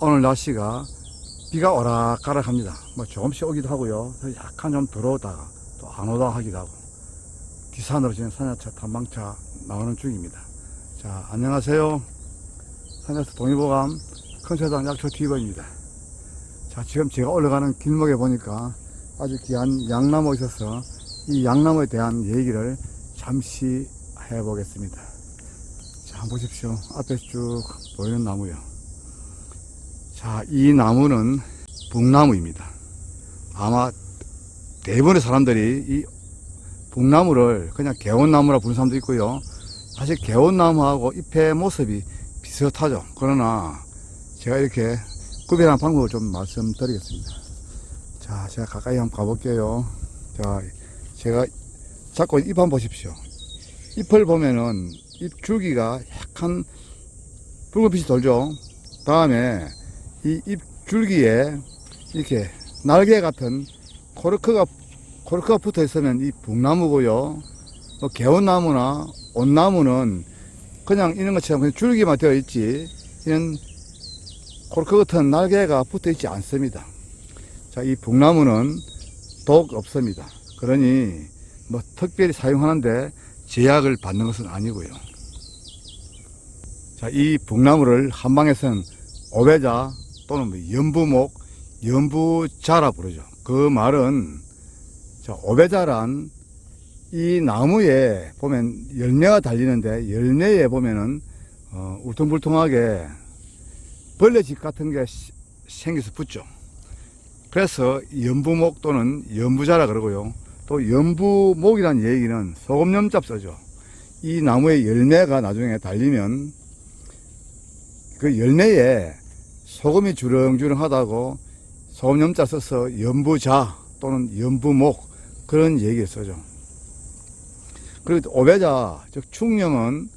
오늘 날씨가 비가 오락가락 합니다. 뭐 조금씩 오기도 하고요. 또 약간 좀 들어오다가 또 안 오다 하기도 하고 기산으로 지금 산야차 탐방차 나오는 중입니다. 자 안녕하세요. 산야차 동의보감 큰세당 약초 뒤번입니다. 자 지금 제가 올라가는 길목에 보니까 아주 귀한 양나무 있어서 이 양나무에 대한 얘기를 잠시 해보겠습니다. 자 보십시오. 앞에 쭉 보이는 나무요. 자, 이 나무는 북나무입니다. 아마 대부분의 사람들이 이 북나무를 그냥 개원나무라 부르는 사람도 있고요. 사실 개원나무하고 잎의 모습이 비슷하죠. 그러나 제가 이렇게 구별하는 방법을 좀 말씀드리겠습니다. 자, 제가 가까이 한번 가볼게요. 자, 제가 잡고 잎 한번 보십시오. 잎을 보면은 잎 줄기가 약간 붉은빛이 돌죠. 다음에 이 잎 줄기에 이렇게 날개 같은 코르크가 코르크가 붙어 있으면 이 북나무고요. 뭐 개원나무나 온나무는 그냥 이런 것처럼 그냥 줄기만 되어 있지 이런 코르크 같은 날개가 붙어 있지 않습니다. 자, 이 북나무는 독 없습니다. 그러니 뭐 특별히 사용하는데 제약을 받는 것은 아니고요. 자, 이 북나무를 한방에서는 오배자 또는 뭐 연부목, 연부자라 부르죠. 그 말은 자, 오배자란 이 나무에 보면 열매가 달리는데 열매에 보면은 어, 울퉁불퉁하게 벌레집 같은 게 시- 생겨서 붙죠. 그래서 연부목 또는 연부자라 그러고요. 또 연부목이라는 얘기는 소금염잡 써죠. 이 나무의 열매가 나중에 달리면 그 열매에 소금이 주렁주렁하다고 소금염자 써서 연부자 또는 연부목 그런 얘기를 써죠. 그리고 또 오배자 즉 충령은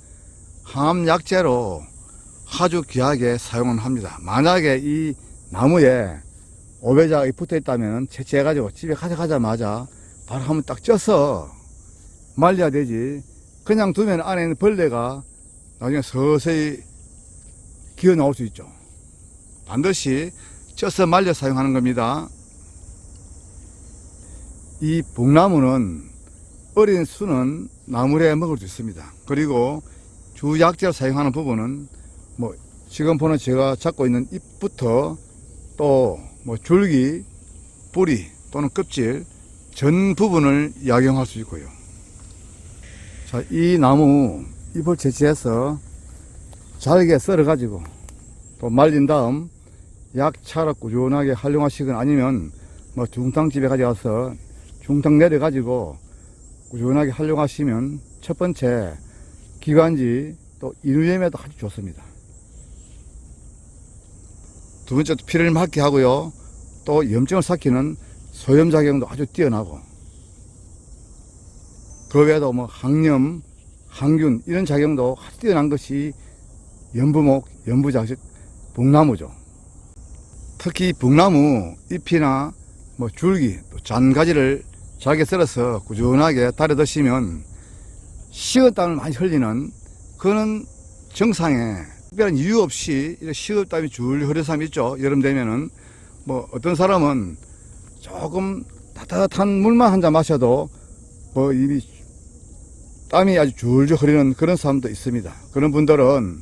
항암약재로 아주 귀하게 사용을 합니다. 만약에 이 나무에 오배자가 붙어 있다면 채취해가지고 집에 가져가자마자 바로 한번 딱 쪄서 말려야 되지. 그냥 두면 안에 있는 벌레가 나중에 서서히 기어 나올 수 있죠. 반드시 쪄서 말려 사용하는 겁니다. 이 북나무는 어린 수는 나물에 먹을 수 있습니다. 그리고 주약재로 사용하는 부분은 뭐 지금 보는 제가 잡고 있는 잎부터 또 뭐 줄기, 뿌리 또는 껍질 전 부분을 약용할 수 있고요. 자, 이 나무 잎을 채취해서 잘게 썰어 가지고 또 말린 다음 약차로 꾸준하게 활용하시거나 아니면 뭐 중탕집에 가져가서 중탕 내려 가지고 꾸준하게 활용하시면 첫 번째 기관지 또 인후염에도 아주 좋습니다. 두 번째 피를 막게 하고요. 또 염증을 삭히는 소염작용도 아주 뛰어나고 그 외에도 뭐 항염, 항균 이런 작용도 아주 뛰어난 것이 연부목, 연부작식, 북나무죠. 특히 북나무 잎이나 뭐 줄기, 또 잔가지를 잘게 썰어서 꾸준하게 달여 드시면 식은땀을 많이 흘리는 그런 정상에 특별한 이유 없이 이렇게 식은땀이 줄 흐르는 사람이 있죠. 여름 되면은 뭐 어떤 사람은 조금 따뜻한 물만 한 잔 마셔도 뭐 입이 땀이 아주 줄줄 흐르는 그런 사람도 있습니다. 그런 분들은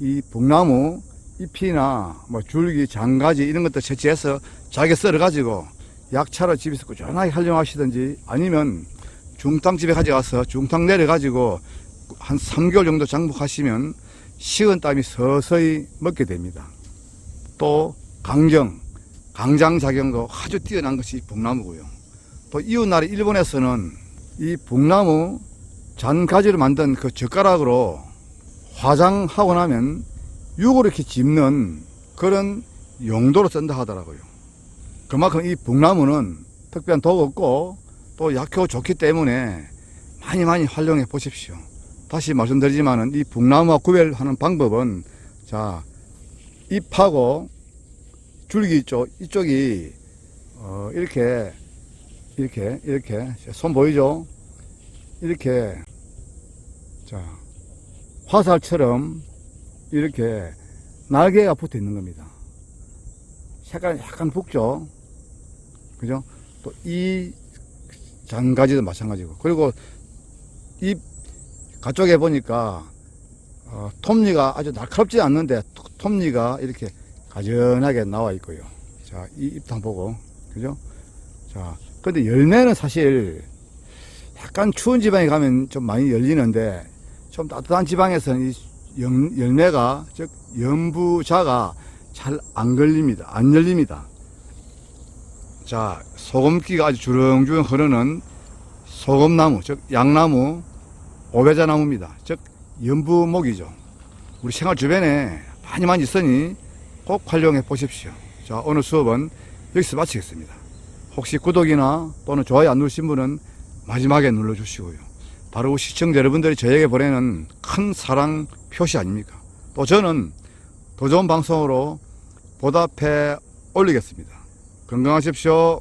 이 북나무 잎이나 뭐 줄기, 장가지 이런 것들 채취해서 잘게 썰어 가지고 약차로 집에서 꾸준하게 활용하시든지 아니면 중탕집에 가져가서 중탕 내려 가지고 한 3개월 정도 장복하시면 식은 땀이 서서히 먹게 됩니다. 또 강정, 강장작용도 아주 뛰어난 것이 북나무고요. 또 이웃나라 일본에서는 이 북나무 잔가지로 만든 그 젓가락으로 화장하고 나면 육을 이렇게 짚는 그런 용도로 쓴다 하더라고요. 그만큼 이 북나무는 특별한 독 없고 또 약효 좋기 때문에 많이 많이 활용해 보십시오. 다시 말씀드리지만은 이 북나무와 구별하는 방법은 자 잎하고 줄기 있죠. 이쪽이 어 이렇게 이렇게 이렇게 손 보이죠? 이렇게 자 화살처럼 이렇게 날개가 붙어 있는 겁니다. 색깔은 약간 붉죠. 그죠? 또 이 장가지도 마찬가지고. 그리고 이 가쪽에 보니까 어, 톱니가 아주 날카롭지 않는데 톱- 톱니가 이렇게 가전하게 나와 있고요. 자, 이 잎도 보고. 그죠? 자, 근데 열매는 사실 약간 추운 지방에 가면 좀 많이 열리는데 좀 따뜻한 지방에서는 이 열- 열매가 즉 연부자가 잘 안 걸립니다. 안 열립니다. 자, 소금기가 아주 주렁주렁 흐르는 소금나무, 즉 양나무, 오배자나무입니다. 즉 연부목이죠. 우리 생활 주변에 많이 많이 있으니 꼭 활용해 보십시오. 자, 오늘 수업은 여기서 마치겠습니다. 혹시 구독이나 또는 좋아요 안 누르신 분은 마지막에 눌러 주시고요. 바로 시청자 여러분들이 저에게 보내는 큰 사랑 표시 아닙니까? 또 저는 더 좋은 방송으로 보답해 올리겠습니다. 건강하십시오.